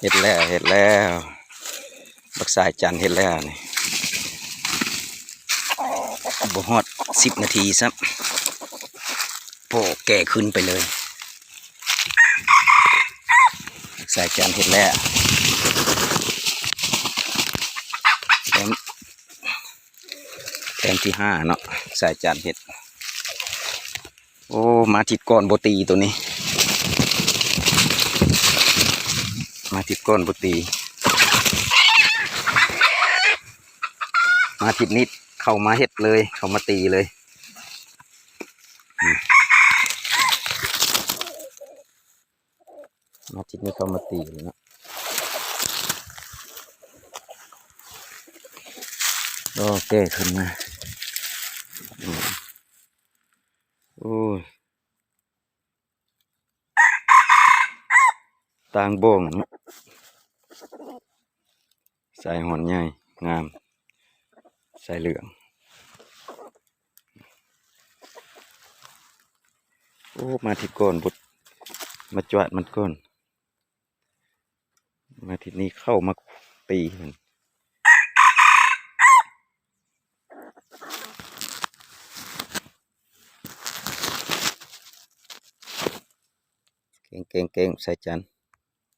เห็ดแล้วเห็ดแล้วบักสายจันเห็ดแล้วนี่บ่ฮอดสิบนาทีซับโอ้แก่ขึ้นไปเลย สายจันเห็ดแล้วแต้มแต้มที่ห้าเนาะสายจันเห็ด โอ้ มาทิดก้อนโบตีตัวนี้ มา ทิดก้อนโบตี มาทิดนิดเข้ามาเฮ็ดเลย เข้ามาตีเลย มาทิดนี้เข้ามาตีเลยนะโอเคขึ้นมาอืมโอ้ยต่างบ่งนะ ใส่หอนใหญ่งาม ใส่เหลือง โอ้ มาทิดก้นบุดมาจวดมันก้นมาทิดนี้เข้ามาตีมันเก่งเก่งเก่งใส่จัน